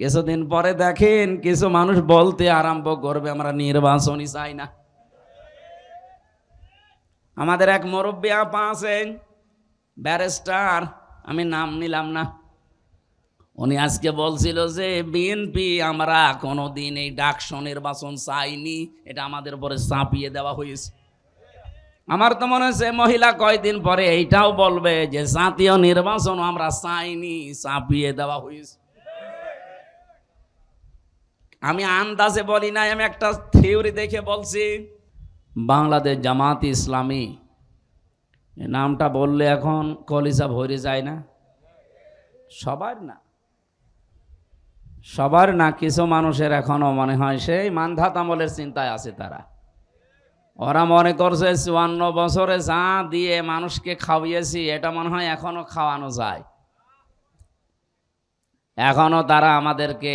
কিছুদিন পরে দেখেন কিছু মানুষ বলতে আরম্ভ করবে, আমরা নির্বাচনই চাই না। আমাদের এক মুরব্বী আপা আছেন, ব্যারিস্টার, আমি নাম নিলাম না। উনি আজকে বলছিল যে, বিএনপি আমরা কোনোদিন এই ডাকসো নির্বাচন চাইনি, এটা আমাদের উপরে চাপিয়ে দেওয়া হয়েছে। আমার তো মনে হচ্ছে মহিলা কয়দিন পরে এইটাও বলবে যে, জাতীয় নির্বাচন আমরা চাইনি, চাপিয়ে দেওয়া হয়েছে। আমি আন্দাজে বলি নাই, আমি একটা থিওরি দেখে বলছি। বাংলাদেশ জামাত ইসলামী নামটা বললে এখন কলিজা ভরে যায় না। সবার না। সবার না, কিছু মানুষের এখনও মনে হয় সেই মানধাত আমলের চিন্তায় আছে তারা। ওরা মনে করছে, চুয়ান্ন বছরে যা দিয়ে মানুষকে খাওয়িয়েছি, এটা মনে হয় এখনও খাওয়ানো যায়। এখনও তারা আমাদেরকে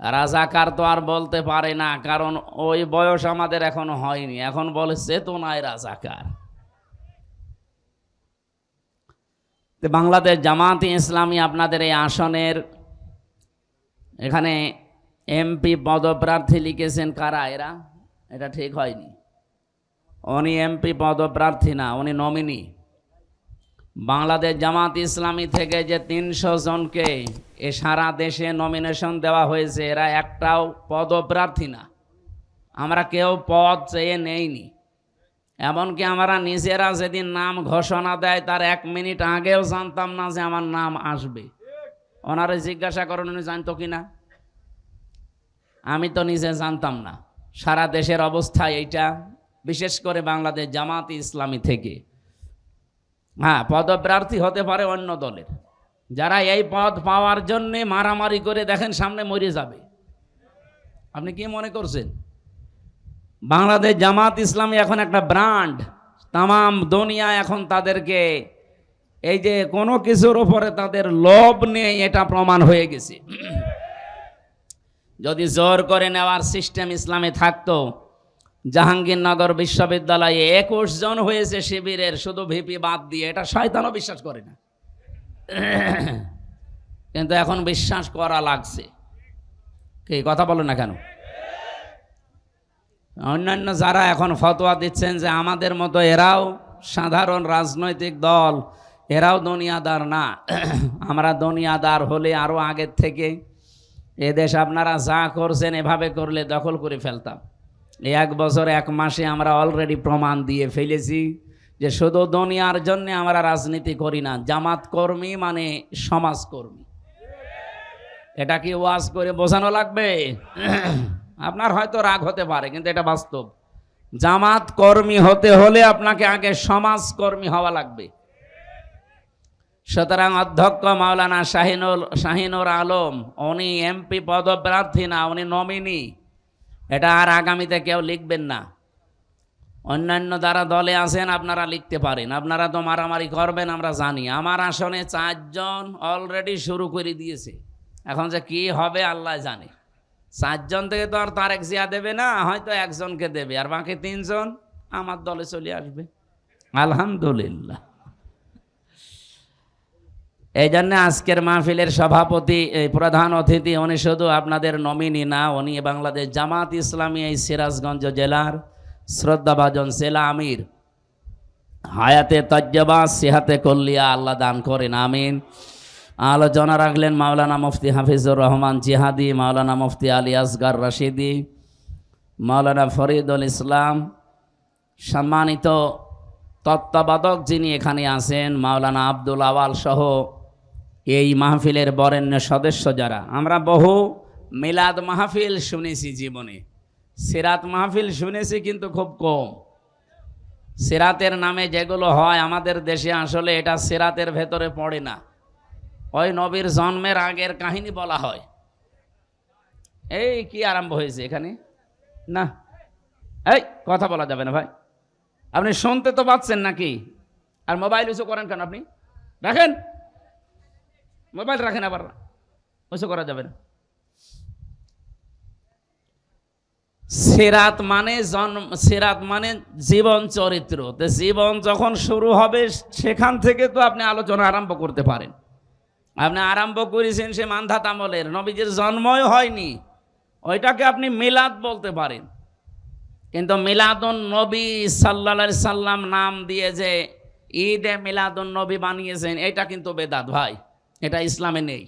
রাজাকার তো আর বলতে পারে না, কারণ ওই বয়স আমাদের এখন হয়নি। এখন বলে চেতনায় রাজাকার। বাংলাদেশ জামাতি ইসলামী আপনাদের এই আসনের এখানে এমপি পদপ্রার্থী লিখেছেন কারা এরা? এটা ঠিক হয়নি। উনি এমপি পদপ্রার্থী না, উনি নমিনি। বাংলাদেশ জামাত ইসলামী থেকে যে তিনশো জনকে এ সারা দেশে নমিনেশন দেওয়া হয়েছে, এরা একটাও পদপ্রার্থী না। আমরা কেউ পদ চেয়ে নেইনি। এমনকি আমরা নিজেরা যেদিন নাম ঘোষণা দেয়, তার এক মিনিট আগেও জানতাম না যে আমার নাম আসবে। ওনারা জিজ্ঞাসা করেন, উনি জানতো কি না? আমি তো নিজে জানতাম না। সারা দেশের অবস্থা এইটা, বিশেষ করে বাংলাদেশ জামাত ইসলামী থেকে। হ্যাঁ পদপ্রার্থী হতে পারে অন্য দলের। যারা এই পদ পাওয়ার জন্যে মারামারি করে দেখেন সামনে মরে যাবে। আপনি কি মনে করছেন? বাংলাদেশ জামাত ইসলামী এখন একটা ব্র্যান্ড। তামাম দুনিয়া এখন তাদেরকে এই যে কোনো কিছুর ওপরে তাদের লোভ নেই এটা প্রমাণ হয়ে গেছে। যদি জোর করে নেওয়ার সিস্টেম ইসলামে থাকতো জাহাঙ্গীরনগর বিশ্ববিদ্যালয়ে একুশ জন হয়েছে শিবিরের, শুধু ভিপি বাদ দিয়ে। এটা শয়তানও বিশ্বাস করে না। কিন্তু এখন বিশ্বাস করা লাগছে। কি, কথা বলো না কেন? অন্যান্য যারা এখন ফতোয়া দিচ্ছেন যে আমাদের মতো এরাও সাধারণ রাজনৈতিক দল, এরাও দুনিয়াদার না। আমরা দুনিয়াদার হলে আরও আগের থেকে এদেশ আপনারা যা করছেন এভাবে করলে দখল করে ফেলতাম। এই এক বছর, এক মাসে আমরা অলরেডি প্রমাণ দিয়ে ফেলেছি যে শুধু দুনিয়ার জন্য আমরা রাজনীতি করি না, জামাত কর্মী মানে সমাজকর্মী এটা কি ওয়াজ করে বোঝানো লাগবে? আপনার হয়তো রাগ হতে পারে, কিন্তু এটা বাস্তব। জামাত কর্মী হতে হলে আপনাকে আগে সমাজকর্মী হওয়া লাগবে। সুতরাং অধ্যক্ষ মাওলানা শাহিনুল শাহিনুর আলম, উনি এমপি পদপ্রার্থী না, উনি নমিনি। এটা আর আগামীতে কেউ লিখবেন না। অন্যান্য যারা দলে আছেন, আপনারা লিখতে পারেন। আপনারা তো মারামারি করবেন, আমরা জানি। আমার আসনে চারজন অলরেডি শুরু করে দিয়েছে। এখন যে কি হবে, আল্লাহ জানে। চারজন থেকে তো আর তারেক জিয়া দেবে না, হয়তো একজনকে দেবে। আর বাকি তিনজন আমার দলে চলে আসবে। আলহামদুলিল্লাহ। এই জন্য আজকের মাহফিলের সভাপতি প্রধান অতিথি, উনি শুধু আপনাদের নমিনি না, উনি বাংলাদেশ জামাত ইসলামী এই সিরাজগঞ্জ জেলার শ্রদ্ধাভাজন সেলা আমির। হায়াতে তজ্জবা, সিহাতে কল্লিয়া, আল্লাহ দান করেন, আমিন। আলোচনা রাখলেন মাওলানা মুফতি হাফিজুর রহমান জিহাদি, মাওলানা মুফতি আলী আসগার রশিদি, মাওলানা ফরিদুল ইসলাম, সম্মানিত তত্ত্বাবধক যিনি এখানে আছেন, মাওলানা আব্দুল আওয়াল সহ এই মাহফিলের বরেণ্য সদস্য যারা, আমরা বহু মিলাদ মাহফিল শুনেছি জীবনে। সিরাত মাহফিল শুনেছি কিন্তু খুব কম। সিরাতের নামে যেগুলো হয়, আমাদের দেশে আসলে এটা সিরাতের ভেতরে পড়ে না। ওই নবীর জন্মের আগের কাহিনী বলা হয়। এই কি আরম্ভ হয়েছে এখানে? না। এই, কথা বলা যাবে না ভাই। আপনি শুনতে তো পাচ্ছেন নাকি? আর মোবাইল উঁচু করেন কেন আপনি? রাখেন মোবাইল রাখেন আবার। উঁচু করা যাবে না। সেরাত মানে জন্ম সেরাত মানে জীবন চরিত্র। তো জীবন যখন শুরু হবে, সেখান থেকে তো আপনি আলোচনা আরম্ভ করতে পারেন। আপনি আরম্ভ করেছেন সে মান্ধাত আমলের। নবীজির জন্মই হয়নি। ওইটাকে আপনি মিলাদ বলতে পারেন। কিন্তু মিলাদুন নবী সাল্লা সাল্লাম নাম দিয়ে যে ঈদে মিলাদুন নবী বানিয়েছেন, এটা কিন্তু বেদাত ভাই। এটা ইসলামে নেই।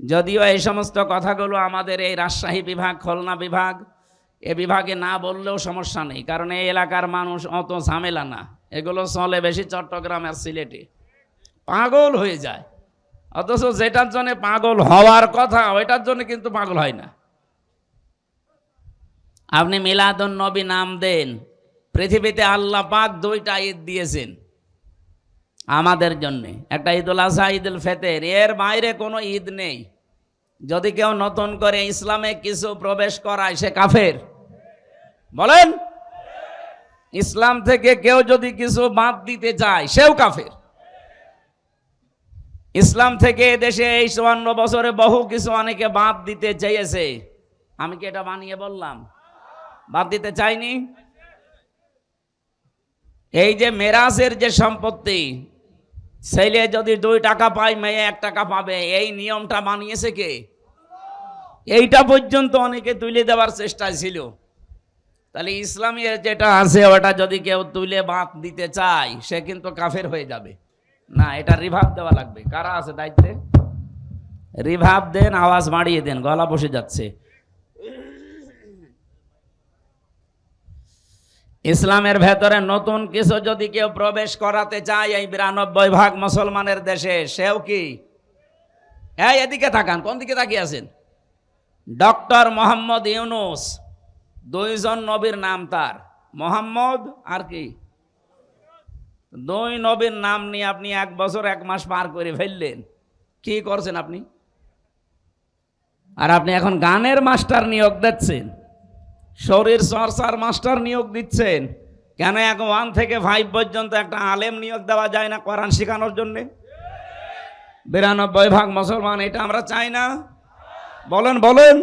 যদিও এই সমস্ত কথাগুলো আমাদের এই রাজশাহী বিভাগ, খুলনা বিভাগ, এ বিভাগে না বললেও সমস্যা নেই, কারণ এই এলাকার মানুষ অত ঝামেলা না। এগুলো চলে বেশি চট্টগ্রাম আর সিলেটে। পাগল হয়ে যায়। অথচ যেটার জন্য পাগল হওয়ার কথা, ওইটার জন্য কিন্তু পাগল হয় না। আপনি মিলাদুন নবী নাম দেন, পৃথিবীতে আল্লাহ পাক দুইটা ঈদ দিয়েছেন। আমাদের জন্য। একটা ঈদুল আজহা ঈদুল ফেতের, এর বাইরে কোনো ঈদ নেই। যদি কেউ নতুন করে ইসলামে কিছু প্রবেশ করায়, সে কাফের। বলেন? ইসলাম থেকে কেউ যদি কিছু বাদ দিতে চায়, সেও কাফের। ইসলাম থেকে দেশে এই চুয়ান্ন বছরে বহু কিছু অনেকে বাদ দিতে চেয়েছে। আমি কি এটা বানিয়ে বললাম? বাদ দিতে চাইনি? এই যে মেরাজের যে সম্পত্তি ছেলে যদি দুই টাকা পায়, মেয়ে এক টাকা পাবে। এই নিয়মটা বানিয়েছে কে? এইটা পর্যন্ত অনেকে তুলে দেওয়ার চেষ্টা ছিল। তাহলে ইসলামী যেটা আছে, ওটা যদি কেউ তুলে বাদ দিতে চায়, সে কিন্তু কাফের হয়ে যাবে। না, এটা রিভাব দেওয়া লাগবে। কারা আছে দায়িত্বে? রিভাব দেন, আওয়াজ বাড়িয়ে দেন, গলা বসে যাচ্ছে। ইসলামের ভেতরে নতুন কিছু যদি কেউ প্রবেশ করাতে চায় এই বিরানব্বই ভাগ মুসলমানের দেশে, সেও কি? এই, এদিকে তাকান, কোন দিকে তাকিয়ে আছেন? ডক্টর মোহাম্মদ ইউনুস, দুইজন নবীর নাম তার। মোহাম্মদ আর কি? দুই নবীর নাম নিয়ে আপনি এক বছর, এক মাস পার করে ফেললেন। কি করছেন আপনি? আর আপনি এখন গানের মাস্টার নিয়োগ দিচ্ছেন। শরীর চর্চার মাস্টার নিয়োগ দিচ্ছেন। কেন এক ওয়ান থেকে ফাইভ পর্যন্ত একটা আলেম নিয়োগ দেওয়া যায় না কোরআন শেখানোর জন্যে? বিরানব্বই ভাগ মুসলমান, এটা আমরা চাই না। বলেন বলেন।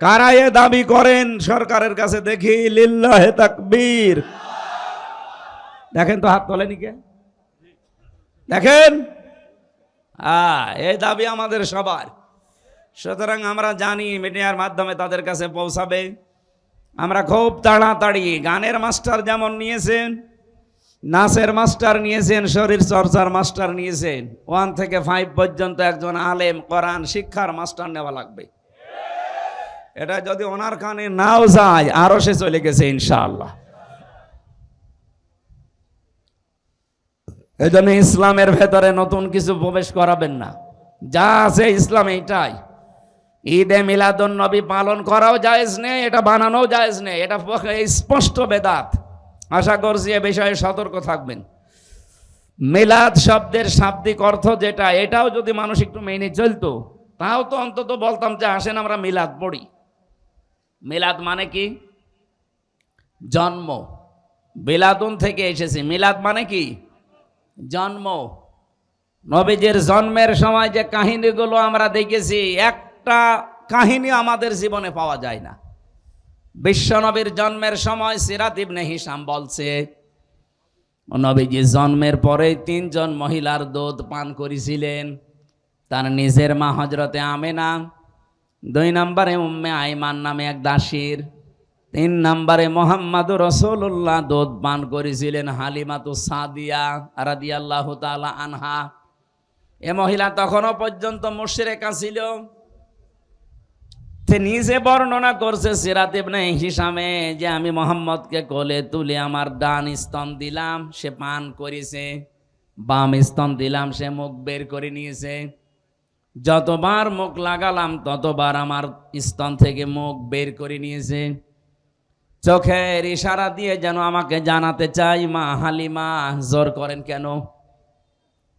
কারা এ দাবি করেন? সরকারের কাছে দেখি, লিল্লাহে তাকবীর। দেখেন তো হাত তোলেনি কে? দেখেন। হ্যাঁ এই দাবি আমাদের সবার। সুতরাং আমরা জানি মিডিয়ার মাধ্যমে তাদের কাছে পৌঁছাবে। আমরা খুব তাড়াতাড়ি, গানের মাস্টার যেমন নিয়েছেন, নাচের মাস্টার নিয়েছেন, শরীর চর্চার মাস্টার নিয়েছেন, ওয়ান থেকে ফাইভ পর্যন্ত একজন আলেম, কোরআন শিক্ষার মাস্টার নেওয়া লাগবে। এটা যদি ওনার কানে নাও যায়, আরও সে চলে গেছে ইনশাআল্লাহ। এই জন্য ইসলামের ভেতরে নতুন কিছু প্রবেশ করাবেন না। যা আছে ইসলাম এইটাই। ঈদে মিলাদুন নবী পালন করাও জায়েজ নেই, এটা বানানোও জায়েজ নেই, এটা স্পষ্ট বেদাত। আশা করছি এ বিষয়ে সতর্ক থাকবেন। মিলাদ শব্দের শাব্দিক অর্থ যেটা, এটাও যদি মানুষ একটু মেনে চলতো, তাও তো অন্তত বলতাম যে আসেন আমরা মিলাদ পড়ি। মিলাদ মানে কি? জন্ম। বিলাদুন থেকে এসেছে। মিলাদ মানে কি? জন্ম। নবীজির জন্মের সময় যে কাহিনীগুলো আমরা দেখেছি একটা কাহিনী আমাদের জীবনে পাওয়া যায় না। বিশ্বনবীর জন্মের সময় সিরাত ইবনে হিসাম বলছে নবীজি, জন্মের পরে তিনজন মহিলার দুধ পান করেছিলেন। তার নিজের মা হজরতে আমেনা, দুই নম্বরে উম্মে আইমান নামে এক দাসীর, তিন নম্বরে মোহাম্মদ রসুল্লাহ দুধ পান করেছিলেন হালিমাতু সাদিয়া রাদিয়াল্লাহ তাআলা আনহা। এ মহিলা তখনও পর্যন্ত মুশরিকা ছিল। সে নিজে বর্ণনা করছে সিরাত ইবনে হিসামে যে আমি মোহাম্মদকে কোলে তুলে আমার ডান স্তন দিলাম, সে পান করেছে, বাম স্তন দিলাম, সে মুখ বের করে নিয়েছে। যতবার মুখ লাগালাম, ততবার আমার স্তন থেকে মুখ বের করে নিয়েছে। চোখের ইশারা দিয়ে যেন আমাকে জানাতে চাই, মা হালিমা, জোর করেন কেন?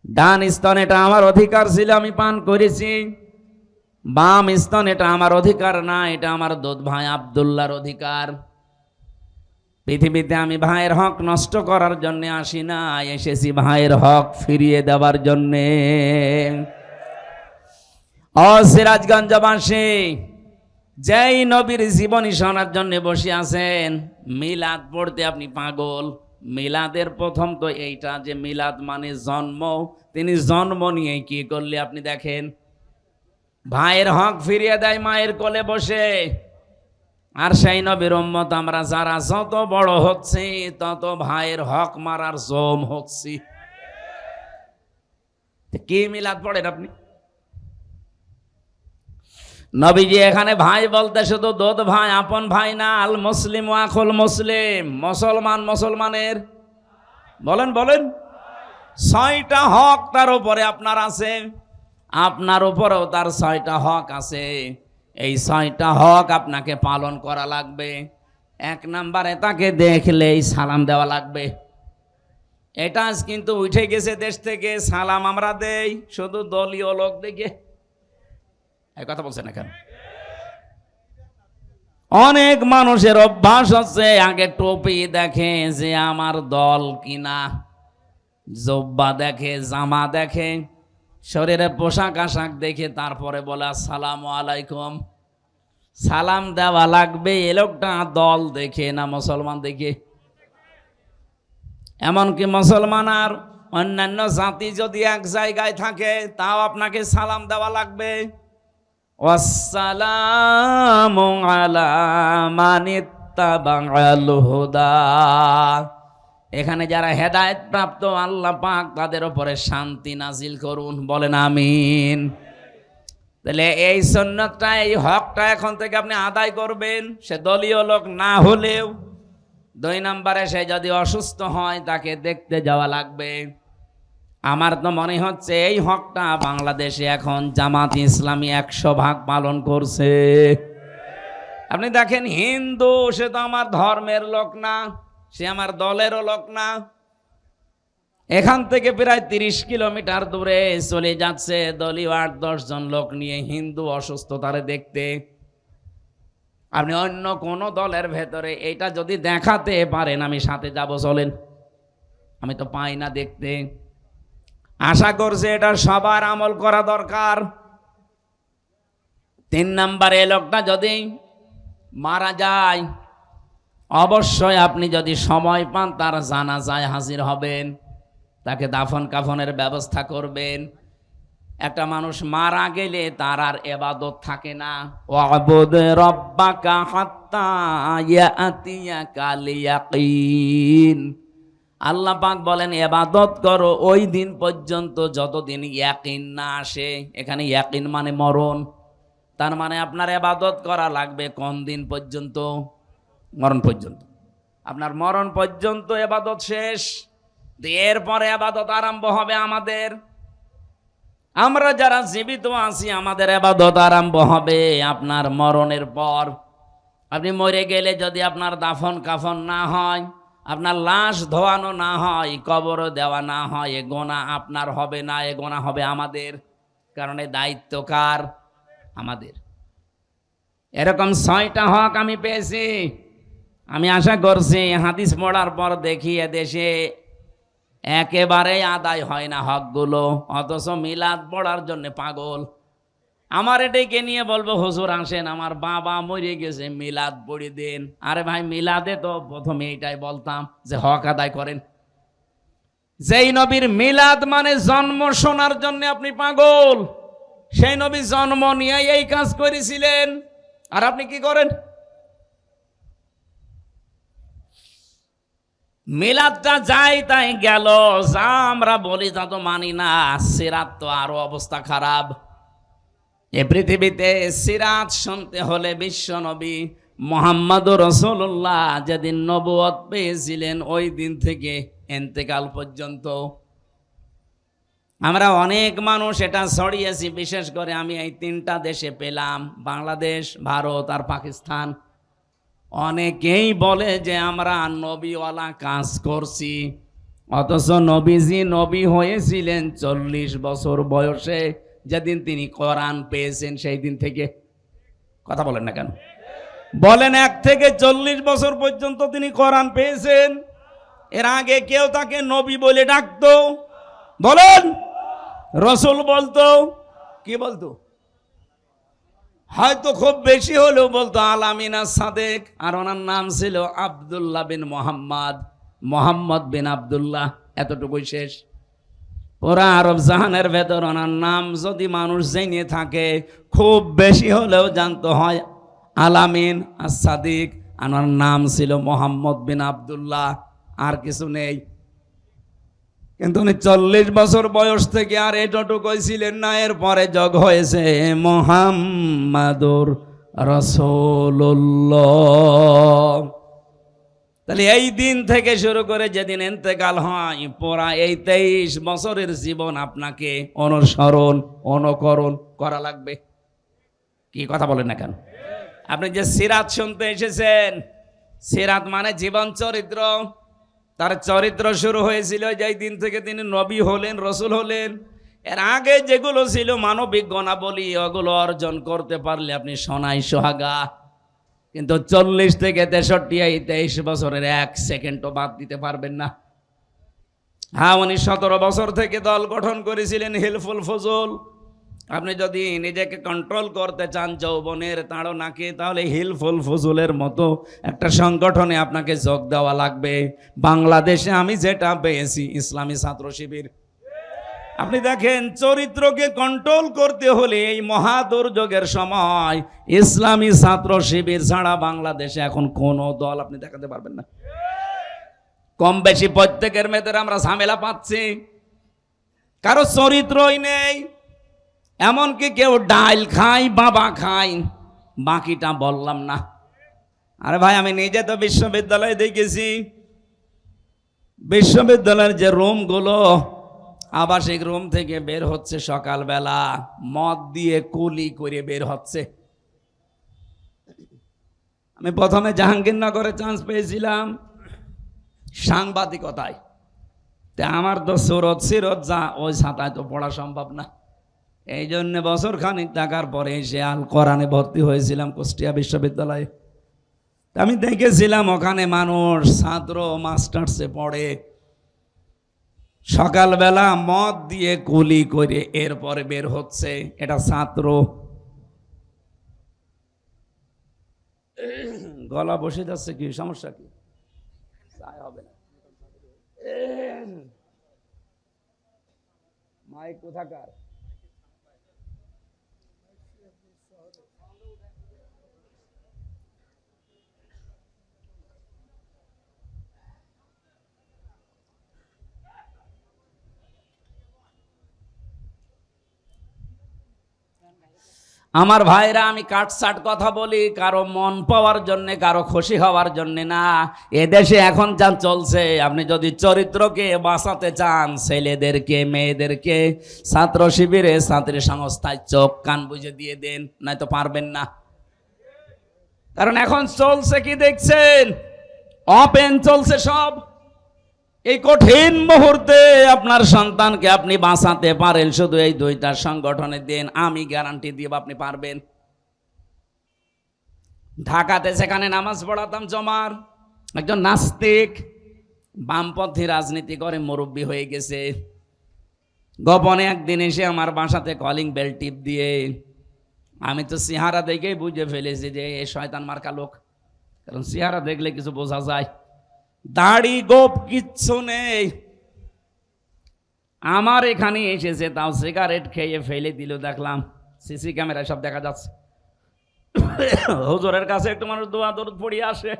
ডান স্তন এটা আমার অধিকার ছিল, আমি পান করেছি। বাম স্তন এটা আমার অধিকার না, এটা আমার দুধ ভাই আবদুল্লার অধিকার। পৃথিবীতে আমি ভাইয়ের হক নষ্ট করার জন্য আসি না, এসেছি ভাইয়ের হক ফিরিয়ে দেওয়ার জন্যে। ও সিরাজগঞ্জবাসী, যেই নবীর জীবনী শোনার জন্য বসে আছেন, মিলাদ পড়তে আপনি পাগল। মিলাদের প্রথম তো এইটা যে মিলাদ মানে জন্ম, তিনি জন্ম নিয়ে কি করলে আপনি দেখেন? ভাইয়ের হক ফিরিয়ে দেয় মায়ের কোলে বসে। আর সেই নবীর উম্মত আমরা যারা যত বড় হচ্ছে, তত ভাইয়ের হক মারার জম হচ্ছি। কি মিলাদ পড়েন আপনি? নবীজি এখানে ভাই বলতে শুধু দোদ ভাই, আপন ভাই না, আল মুসলিম আখল মুসলিম। মুসলমান মুসলমানের। বলেন বলেন। ছয়টা হক তার উপরে আপনার আছে। আপনার উপরেও তার ছয়টা হক আছে। এই ছয়টা হক আপনাকে পালন করা লাগবে। এক নম্বরে তাকে দেখলেই সালাম দেওয়া লাগবে। এটা আজ কিন্তু উঠে গেছে দেশ থেকে, সালাম আমরা দেই শুধু দলীয় লোক দেখে। এই কথা বলছেন এখন অনেক মানুষের অভ্যাস হচ্ছে আগে টুপি দেখে যে আমার দল কিনা, জব্বা দেখে, জামা দেখে। শরীরে পোশাক আশাক দেখে তারপরে বলে, আসসালামু আলাইকুম। সালাম দেওয়া লাগবে, এ লোকটা দল দেখে না মুসলমান দেখে। এমনকি মুসলমান আর অন্যান্য জাতি যদি এক জায়গায় থাকে, তাও আপনাকে সালাম দেওয়া লাগবে। আলা মানিত্তাবাল হুদা। এখানে যারা হেদায়েত প্রাপ্ত আল্লাহ পাক তাদের উপরে শান্তি নাজিল করুন, বলেন আমিন। তাহলে এই সন্ন্যতটা এই হকটা এখন থেকে আপনি আদায় করবেন। সে দলীয় লোক না হলেও দুই নম্বরে সে যদি অসুস্থ হয়, তাকে দেখতে যাওয়া লাগবে। আমার তো মনে হচ্ছে এই হকটা বাংলাদেশে এখন জামাত ইসলামী একশো ভাগ পালন করছে। আপনি দেখেন, হিন্দু, সে তো আমার ধর্মের লোক না। সে আমার দলেরও লোক না। এখান থেকে প্রায় তিরিশ কিলোমিটার দূরে চলে যাচ্ছে দলীয় আট জন লোক নিয়ে হিন্দু অসুস্থ তারে দেখতে। আপনি অন্য কোনো দলের ভেতরে এটা যদি দেখাতে পারেন, আমি সাথে যাব, চলেন। আমি তো পাই না দেখতে। আশা করছে এটা সবার আমল করা দরকার। তিন নাম্বারে লোকটা যদি মারা যায় অবশ্যই আপনি যদি সময় পান, তার জানা যায় হাজির হবেন, তাকে দাফন কাফনের ব্যবস্থা করবেন। একটা মানুষ মারা গেলে তার আর এবাদত থাকে না। ওয়াবুদ রব্বাকা হাত্তা ইয়াতিয়াকাল ইয়াকিন আল্লাহ পাক বলেন, এবাদত করো ওই দিন পর্যন্ত যতদিন ইয়াকিন না আসে। এখানে ইয়াকিন মানে মরণ। তার মানে আপনার এবাদত করা লাগবে কোন দিন পর্যন্ত? মরণ পর্যন্ত। আপনার মরণ পর্যন্ত এবাদত শেষ। এরপরে আবাদত আরম্ভ হবে আমাদের। আমরা যারা জীবিত আছি, আমাদের আবাদত আরম্ভ হবে আপনার মরণের পর। আপনি মরে গেলে যদি আপনার দাফন কাফন না হয়, আপনার লাশ ধোয়ানো না হয়, কবর দেওয়া না হয়, এ গোনা আপনার হবে না, এ গোনা হবে আমাদের। কারণ দায়িত্ব কার? আমাদের। এরকম ছয়টা হক আমি পেয়েছি। আমি আশা করছি হাদিস পড়ার পর দেখি দেশে একেবারেই আদায় হয় না হকগুলো, অথচ মিলাদ পড়ার জন্য পাগল। আমার এটাকে নিয়ে বলব, হুজুর আসেন, আমার বাবা মরে গেছে, মিলাদ পড়ি দেন। আরে ভাই, মিলাদে তো প্রথমে এইটাই বলতাম যে হক আদায় করেন। যেই নবীর মিলাদ মানে জন্ম শোনার জন্য আপনি পাগল। সেই নবী জন্ম নিয়ে এই কাজ করেছিলেন। আর আপনি কি করেন? মিলাদটা যাই তাই গেল যা আমরা বলি তা তো মানি না, সিরাত তো আরও অবস্থা খারাপ। এ পৃথিবীতে সিরাত শুনতে হলে বিশ্ব নবী মোহাম্মদ রসুল্লাহ যেদিন নবুয়ত পেয়েছিলেন, ওই দিন থেকে এন্তেকাল পর্যন্ত। আমরা অনেক মানুষ এটা ছড়িয়েছি, বিশেষ করে আমি এই তিনটা দেশে পেলাম, বাংলাদেশ, ভারত আর পাকিস্তান। অনেকেই বলে যে আমরা নবীওয়ালা কাজ করছি। অথচ নবীজি নবী হয়েছিলেন চল্লিশ বছর বয়সে। যেদিন তিনি কোরআন পেয়েছেন সেই দিন থেকে। কথা বলেন না কেন? বলেন, এক থেকে চল্লিশ বছর পর্যন্ত তিনি কোরআন পেয়েছেন। এর আগে কেউ তাকে নবী বলে ডাকতো। বলেন, রসুল বলতো। কি বলতো? হয়তো খুব বেশি হলেও বলতো আলামিনা সাদেক, আর ওনার নাম ছিল আবদুল্লাহ বিন মোহাম্মদ। মোহাম্মদ বিন আবদুল্লাহ, এতটুকুই শেষ। ওরা আরব জাহানের ভেতর, ওনার নাম যদি মানুষ জেনে থাকে, খুব বেশি হলেও জানতে হয় আলামিন আর সাদিক আমার নাম ছিল মোহাম্মদ বিন আবদুল্লাহ, আর কিছু নেই। কিন্তু উনি চল্লিশ বছর বয়স থেকে আর এটুকুই ছিলেন না, এরপরে যোগ হয়েছে মোহাম্মাদুর রসোল্লাহ তাহলে এই দিন থেকে শুরু করে যেদিন এন্তেকাল হয় পড়া এই তেইশ বছরের জীবন আপনাকে অনুসরণ, অনুকরণ করা লাগবে। কি কথা বলেন না কেন? আপনি যে সিরাত শুনতে এসেছেন, সিরাত মানে জীবন চরিত্র। তার চরিত্র শুরু হয়েছিল যেই দিন থেকে তিনি নবী হলেন, রসুল হলেন। এর আগে যেগুলো ছিল মানবিক গণাবলী, ওগুলো অর্জন করতে পারলে আপনি সোনাই সোহাগা। কিন্তু চল্লিশ থেকে তেষট্টি এই তেইশ বছরের এক সেকেন্ডও বাদ দিতে পারবেন না। হ্যাঁ উনি সতেরো বছর থেকে দল গঠন করেছিলেন, হিলফুল ফজল। আপনি যদি নিজেকে কন্ট্রোল করতে চান যৌবনের তাড়ো নাকে, তাহলে হিলফুল ফজলের মতো একটা সংগঠনে আপনাকে যোগ দেওয়া লাগবে। বাংলাদেশে আমি যেটা পেয়েছি, ইসলামী ছাত্র শিবির। আপনি দেখেন, চরিত্রকে কন্ট্রোল করতে হলে এই মহা দুর্যোগের সময় ইসলামী ছাত্র শিবির ছাড়া বাংলাদেশে এখন কোনো দল আপনি দেখাতে পারবেন না। কম বেশি প্রত্যেকের মেয়েদের আমরা ঝামেলা পাচ্ছি। কারও চরিত্রই নেই। এমনকি কেউ ডাল খাই বাবা খাই বাকিটা বললাম না। আরে ভাই, আমি নিজে তো বিশ্ববিদ্যালয়ে দেখেছি। বিশ্ববিদ্যালয়ের যে রুমগুলো, আবাসিক রুম থেকে বের হচ্ছে সকালবেলা, মদ দিয়ে কুলি করে বের হচ্ছে। আমি প্রথমে জাহাঙ্গীরনগরে চান্স পেয়েছিলাম, সাংবাদিকতায়। তা আমার তো সুরত সিরত যা, ওই ছাতায় তো পড়া সম্ভব না। এই জন্য বছর খানিক থাকার পরে এসে আল কোরআনে ভর্তি হয়েছিলাম কুষ্টিয়া বিশ্ববিদ্যালয়ে। আমি দেখেছিলাম ওখানে মানুষ ছাত্র মাস্টার্সে পড়ে। সকালবেলা মদ দিয়ে কুলি করে এরপরে বের হচ্ছে এটা ছাত্র। গলা বসে যাচ্ছে কি? সমস্যা কি? হবে না। মাইক কোথাকার? আমার ভাইরা, আমি কাটসাট কথা বলি, কারও মন পাওয়ার জন্য, কারও খুশি হওয়ার জন্য না। এদেশে এখন যা চলছে, আপনি যদি চরিত্রকে বাঁচাতে চান, ছেলেদেরকে, মেয়েদেরকে, ছাত্র শিবিরে, ছাত্রী সংস্থায় চোখ কান বুঝে দিয়ে দেন, নয়তো পারবেন না। কারণ এখন চলছে কি দেখছেন? অপেন চলছে সব। এই কঠিন মুহূর্তে আপনার সন্তানকে আপনি বাঁচাতে পারেন। শুধু এই দুইটা সংগঠনে দেন, আমি গ্যারান্টি দিব, আপনি পারবেন। ঢাকাতে সেখানে নামাজ পড়াতাম জমার। একজন নাস্তিক, বামপন্থী রাজনীতি করে মুরব্বী হয়ে গেছে। গোপনে একদিন এসে আমার বাসাতে কলিং বেল টিপ দিয়ে, আমি তো সিহারা দেখেই বুঝে ফেলেছি যে এ শয়তান মার্কা লোক। কারণ সিহারা দেখলে কিছু বোঝা যায়। দাড়ি গোপ কিচ্ছু নেই। আমার এখানে এসেছে, তাও সিগারেট খেয়ে ফেলে দিল, দেখলাম। সিসি ক্যামেরায় সব দেখা যাচ্ছে। হুজুরের কাছে একটু মানুষ দোয়া দরদ পড়িয়ে আসে।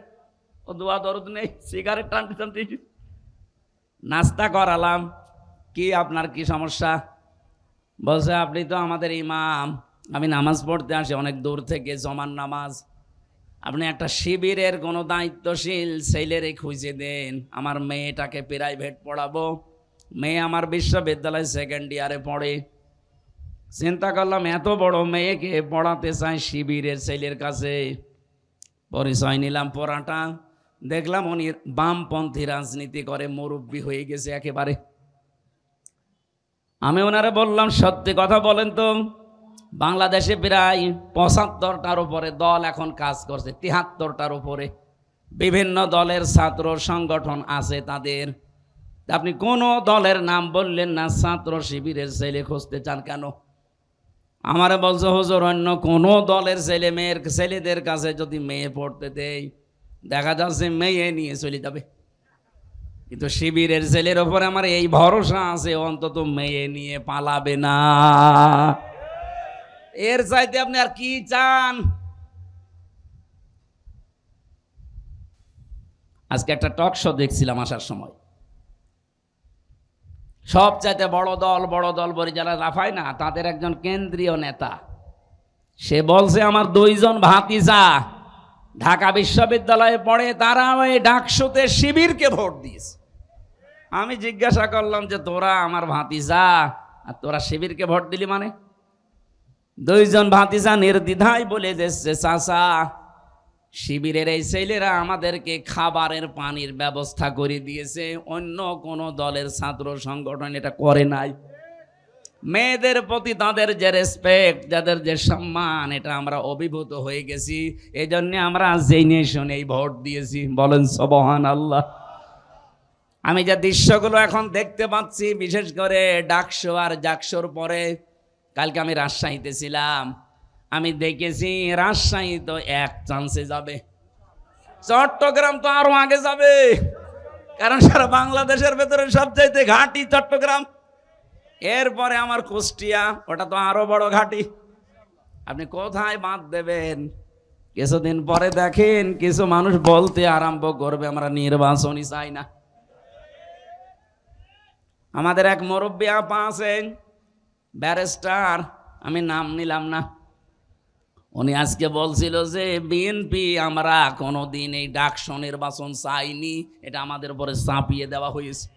ও দোয়া দরদ নেই সিগারেট টানতে টানতে নাস্তা করালাম। কি আপনার কি সমস্যা? বলছে, আপনি তো আমাদের ইমাম। আমি নামাজ পড়তে আসি, অনেক দূর থেকে জমান নামাজ। আপনি একটা শিবিরের কোনো দায়িত্বশীল ছেলেরে খুঁজে দেন। আমার মেয়েটাকে প্রাইভেট পড়াবো। মেয়ে আমার বিশ্ববিদ্যালয় সেকেন্ড ইয়ারে পড়ে। চিন্তা করলাম, এত বড় মেয়েকে পড়াতে চাই শিবিরের ছেলের কাছে। পরিচয় নিলাম পড়াটা। দেখলাম উনি বামপন্থী রাজনীতি করে, মুরব্বী হয়ে গেছে একেবারে। আমি ওনারে বললাম, সত্যি কথা বলেন তো। বাংলাদেশে প্রায় পঁচাত্তরটার উপরে দল এখন কাজ করছে, তিহাত্তরটার উপরে। বিভিন্ন দলের ছাত্র সংগঠন আছে তাদের। আপনি কোনো দলের নাম বললেন না, ছাত্র শিবিরের ছেলে খুঁজতে চান কেন? আমার বলছে, হুজুর, অন্য কোনো দলের ছেলে মেয়ের, ছেলেদের কাছে যদি মেয়ে পড়তে দেয় দেখা যাচ্ছে মেয়ে নিয়ে চলে যাবে। কিন্তু শিবিরের ছেলের ওপরে আমার এই ভরসা আছে, অন্তত মেয়ে নিয়ে পালাবে না। এর চাইতে আপনি আর কি চান? আজকে একটা টক শো দেখছিলাম আসার সময়। সব চাইতে বড় দল বড় দল বলে যারা লাফায় না, তাদের একজন কেন্দ্রীয় নেতা। সে বলছে, আমার দুইজন ভাতিজা ঢাকা বিশ্ববিদ্যালয়ে পড়ে, তারা ওই ডাকসুতে শিবিরকে ভোট দিয়েছে। আমি জিজ্ঞাসা করলাম যে, তোরা আমার ভাতিজা, আর তোরা শিবিরকে ভোট দিলি মানে? দুইজন ভাতিজা নির্দ্বিধায় বলে দিচ্ছে চাচা, শিবিরের এই ছেলেরা আমাদেরকে খাবারের পানির ব্যবস্থা করে দিয়েছে, অন্য কোনো দলের ছাত্র সংগঠন এটা করে নাই। মেয়েদের প্রতি তাদের যে রেসপেক্ট যাদের যে সম্মান, এটা আমরা অভিভূত হয়ে গেছি। এই জন্যে আমরা জেনে শুনে এই ভোট দিয়েছি, বলেন সবহান আল্লাহ আমি যে দৃশ্যগুলো এখন দেখতে পাচ্ছি, বিশেষ করে ডাকশো আর জাকশোর পরে কালকে আমি রাজশাহীতে ছিলাম। আমি দেখেছি রাজশাহী তো এক চান্সে যাবে। চট্টগ্রাম তো আরও আগে যাবে। কারণ সারা বাংলাদেশের ভেতরে সবচাইতে ঘাটি চট্টগ্রাম। এরপরে আমার কুষ্টিয়া, ওটা তো আরও বড় ঘাটি। আপনি কোথায় বাঁধ দেবেন? কিছুদিন পরে দেখেন কিছু মানুষ বলতে আরম্ভ করবে, আমরা নির্বাচনই চাই না। আমাদের এক মুরব্বী আপা আছেন ব্যারিস্টার, আমি নাম নিলাম না। উনি আজকে বলছিল যে, বিএনপি আমরা কোনো দিন এই ডাকসো নির্বাচন চাইনি, এটা আমাদের উপরে চাপিয়ে দেওয়া হয়েছে।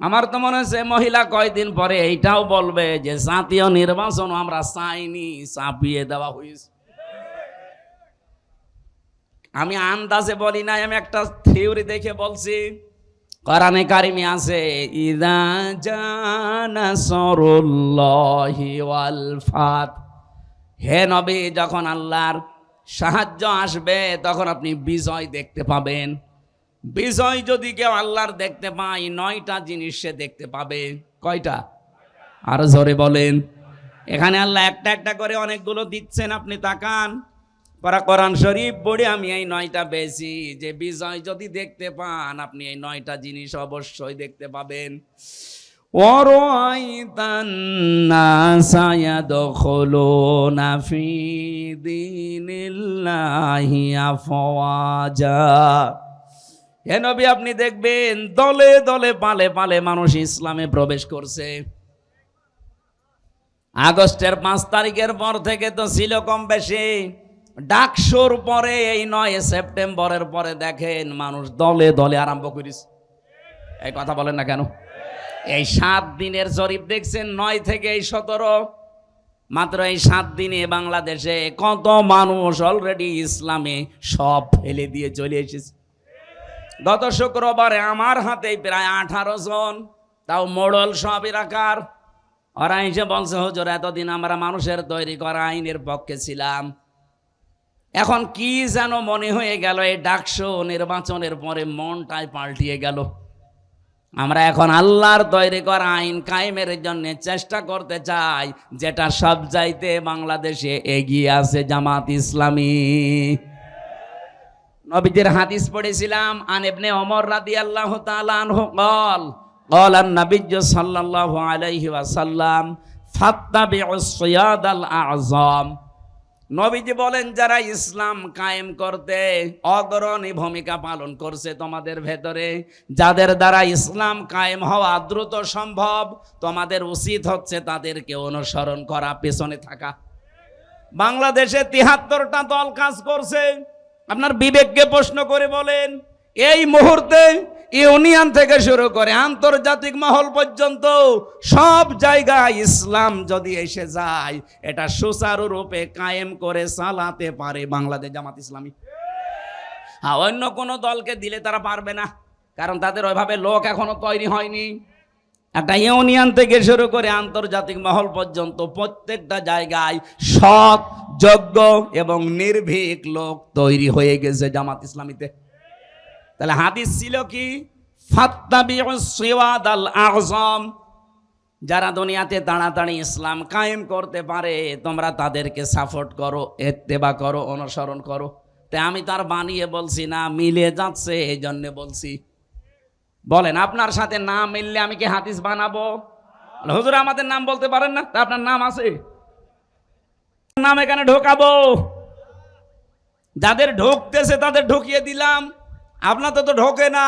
আমার তো মনে হচ্ছে মহিলা কয়দিন পরে এইটাও বলবে যে, জাতীয় নির্বাচন আমরা চাইনি, চাপিয়ে দেওয়া হয়েছে। আমি আন্দাজে বলি নাই, আমি একটা থিওরি দেখে বলছি। কোরআনে কারিমে আছে, ইদা জানা সরুল্লাহি ওয়াল ফাত। হে নবী, যখন আল্লাহর সাহায্য আসবে, তখন আপনি বিজয় দেখতে পাবেন। বিজয় যদি কেউ আল্লাহর দেখতে পায়, নয়টা জিনিস সে দেখতে পাবে। কয়টা? আরও জোরে বলেন। এখানে আল্লাহ একটা একটা করে অনেকগুলো দিচ্ছেন, আপনি তাকান। পরা কোরআন শরীফ পড়ে আমি এই নয়টা পেয়েছি যে বিজয় যদি দেখতে পান আপনি এই নয়টা জিনিস অবশ্যই দেখতে পাবেন وَرَأَيْتَ النَّاسَ يَدْخُلُونَ فِي دِينِ اللَّهِ أَفْوَاجًا হে নবী আপনি দেখবেন দলে দলে পালে পালে মানুষ ইসলামে প্রবেশ করছে আগস্টের পাঁচ তারিখের পর থেকে তো ছিল কম বেশি ডাকসোর পরে, এই নয় সেপ্টেম্বরের পরে দেখেন মানুষ দলে দলে আরম্ভ করিস। এই কথা বলেন না কেন? এই সাত দিনের জরিপ দেখছেন নয় থেকে এই সতেরো। মাত্র এই সাত দিনে বাংলাদেশে কত মানুষ অলরেডি ইসলামে সব ফেলে দিয়ে চলে এসেছে। গত শুক্রবারে আমার হাতে প্রায় আঠারো জন, তাও মোড়ল সব এলাকার ওরা এসে বলছে, হুজুর, এতদিন আমরা মানুষের তৈরি করা আইনের পক্ষে ছিলাম। এখন কি যেন মনে হয়ে গেল, এই ডাকশো নির্বাচনের পরে মনটায় পাল্টিয়ে গেল। আমরা এখন আল্লাহর তৈরি করা আইন কায়েমের জন্য চেষ্টা করতে চাই, যেটা সব যাইতে বাংলাদেশে এগিয়ে আছে জামাত ইসলামী। নবীদের হাদিস পড়েছিলাম আনেবনে অমর রাদি আল্লাহ তালানহ কল কল আর নবীজ সাল্লাহ আলাইহি ওয়াসাল্লাম ফাত্তাবি আল আজম। নবীজি বলেন, যারা ইসলাম কায়েম করতে অগ্রণী ভূমিকা পালন করছে তোমাদের ভেতরে, যাদের দ্বারা ইসলাম কায়েম হওয়া দ্রুত সম্ভব, তোমাদের উচিত হচ্ছে তাদেরকে অনুসরণ করা, পেছনে থাকা। বাংলাদেশে তিহাত্তরটা দল কাজ করছে। আপনার বিবেককে প্রশ্ন করে বলেন, এই মুহূর্তে ইউনিয়ন থেকে শুরু করে আন্তর্জাতিক মহল পর্যন্ত সব জায়গায় ইসলাম যদি এসে যায়, এটা সুচারুরূপে কায়েম করে চালাতে পারে বাংলাদেশ জামাত ইসলামী। হ্যাঁ অন্য কোনো দলকে দিলে তারা পারবে না, কারণ তাদের ওইভাবে লোক এখনও তৈরি হয়নি। একটা ইউনিয়ন থেকে শুরু করে আন্তর্জাতিক মহল পর্যন্ত প্রত্যেকটা জায়গায় সৎ, যোগ্য এবং নির্ভীক লোক তৈরি হয়ে গেছে জামাত ইসলামীতে। তাহলে হাদিস ছিল কি? আজম। যারা দুনিয়াতে তাড়াতাড়ি ইসলাম কায়েম করতে পারে, তোমরা তাদেরকে সাপোর্ট করো, এত্তেবা করো, অনুসরণ করো। তে আমি তার বানিয়ে বলছি, না, মিলে যাচ্ছে এই জন্যে বলছি। বলেন, আপনার সাথে না মিললে আমি কি হাদিস বানাবো? হুজুর, আমাদের নাম বলতে পারেন না? তা আপনার নাম আছে? নাম এখানে ঢোকাবো। যাদের ঢুকতেছে তাদের ঢুকিয়ে দিলাম। আপনার তো ঢোকে না।